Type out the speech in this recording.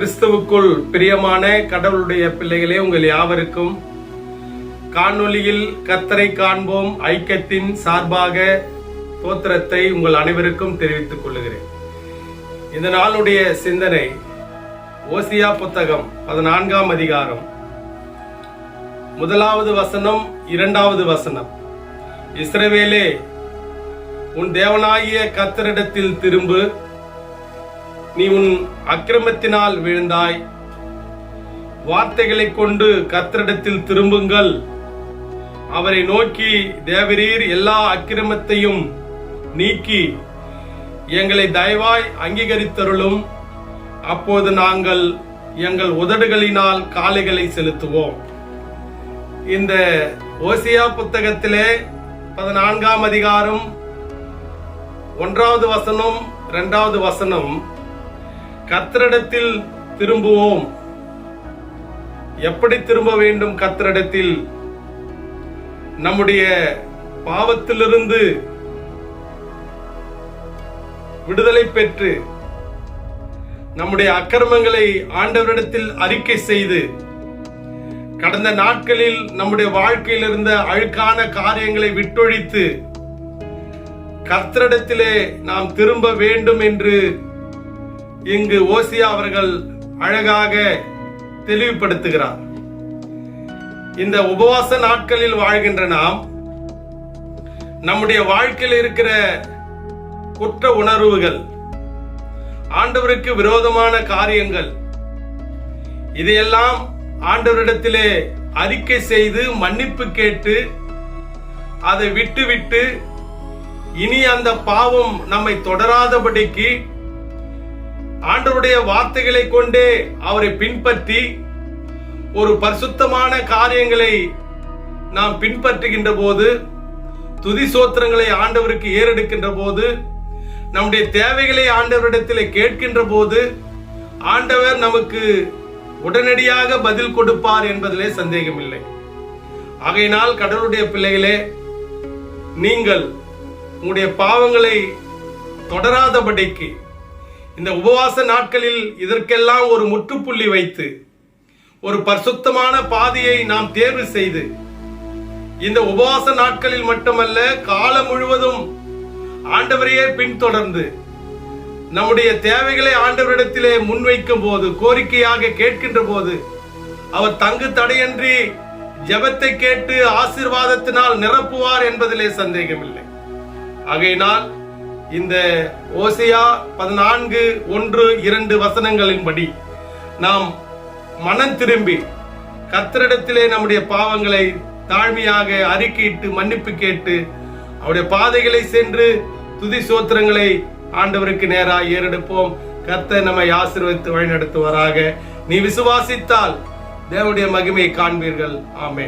கிறிஸ்துவுக்குள் பிரியமான கடவுளுடைய பிள்ளைகளே உங்கள் யாவருக்கும் காணொலியில் கத்தரை காண்போம். ஐக்கியத்தின் சார்பாக தோத்திரத்தை உங்கள் அனைவருக்கும் தெரிவித்துக் கொள்கிறேன். இந்த நாளுடைய சிந்தனை ஓசியா புத்தகம் பதினான்காம் அதிகாரம். முதலாவது வசனம் இரண்டாவது வசனம். இஸ்ரவேலே உன் தேவனாகிய கத்தரிடத்தில் திரும்பு. நீ உன் அக்கிரமத்தினால் விழுந்தாய். வார்த்தைகளை கொண்டு கத்திரிடத்தில் திரும்புங்கள். அவரை நோக்கி தேவரீர் எல்லா அக்கிரமத்தையும் நீக்கி எங்களை தயவாய் அங்கீகரித்தருளும். அப்போது நாங்கள் எங்கள் உதடுகளினால் காலைகளை செலுத்துவோம். இந்த ஓசியா புத்தகத்திலே பதினான்காம் அதிகாரம் ஒன்றாவது வசனம் இரண்டாவது வசனம் கத்திரிடத்தில் திரும்புவோம். எப்படி திரும்ப வேண்டும் கத்திரிடத்தில்? நம்முடைய பாவத்திலிருந்து விடுதலை பெற்று நம்முடைய அக்கிரமங்களை ஆண்டவரிடத்தில் அறிக்கை செய்து கடந்த நாட்களில் நம்முடைய வாழ்க்கையில் இருந்த அழுக்கான காரியங்களை விட்டொழித்து கர்த்தரிடத்திலே நாம் திரும்ப வேண்டும் என்று இங்கு ஓசியா அவர்கள் அழகாக தெளிவுபடுத்துகிறார். இந்த உபவாச நாட்களில் வாழ்கின்ற நாம் நம்முடைய வாழ்க்கையில் இருக்கிற குற்ற உணர்வுகள் ஆண்டவருக்கு விரோதமான காரியங்கள் இதையெல்லாம் ஆண்டவரிடத்திலே அறிக்கை செய்து மன்னிப்பு கேட்டு அதை விட்டுவிட்டு இனி அந்த பாவம் நம்மை தொடராதபடிக்கு ஆண்டவருடைய வார்த்தைகளை கொண்டே அவரை பின்பற்றி ஒரு பரிசுத்தமான காரியங்களை நாம் பின்பற்றுகின்ற போது துதி சோத்திரங்களை ஆண்டவருக்கு ஏறெடுக்கின்ற போது நம்முடைய தேவைகளை ஆண்டவரிடத்தில் கேட்கின்ற போது ஆண்டவர் நமக்கு உடனடியாக பதில் கொடுப்பார் என்பதிலே சந்தேகமில்லை. ஆகையினால் கடவுளுடைய பிள்ளைகளே நீங்கள் உங்களுடைய பாவங்களை தொடராதபடிக்கு இந்த உபவாச நாட்களில் இதற்கெல்லாம் ஒரு முற்றுப்புள்ளி வைத்து ஒரு பரிசுத்தமான பாதையை நாம் தேர்வு செய்து இந்த உபவாச நாட்களில் மட்டுமல்ல காலம் முழுவதும் ஆண்டவரையே பின்தொடர்ந்து நம்முடைய தேவைகளை ஆண்டவரிடத்திலே முன்வைக்கும் போது கோரிக்கையாக கேட்கின்ற போது அவர் தங்கு தடையின்றி ஜபத்தை கேட்டு ஆசிர்வாதத்தினால் நிரப்புவார் என்பதிலே சந்தேகமில்லை. ஆகையினால் இந்த ஓசியா பதினான்கு ஒன்று இரண்டு வசனங்களின்படி நாம் மனம் திரும்பி கத்திரிடத்திலே நம்முடைய பாவங்களை தாழ்மையாக அறிக்கையிட்டு மன்னிப்பு கேட்டு அவருடைய பாதைகளை சென்று துதி சோத்திரங்களை ஆண்டவருக்கு நேராக ஏறெடுப்போம். கர்த்தர் நம்மை ஆசீர்வதித்து வழிநடத்துவாராக. நீ விசுவாசித்தால் தேவனுடைய மகிமையை காண்பீர்கள். ஆமே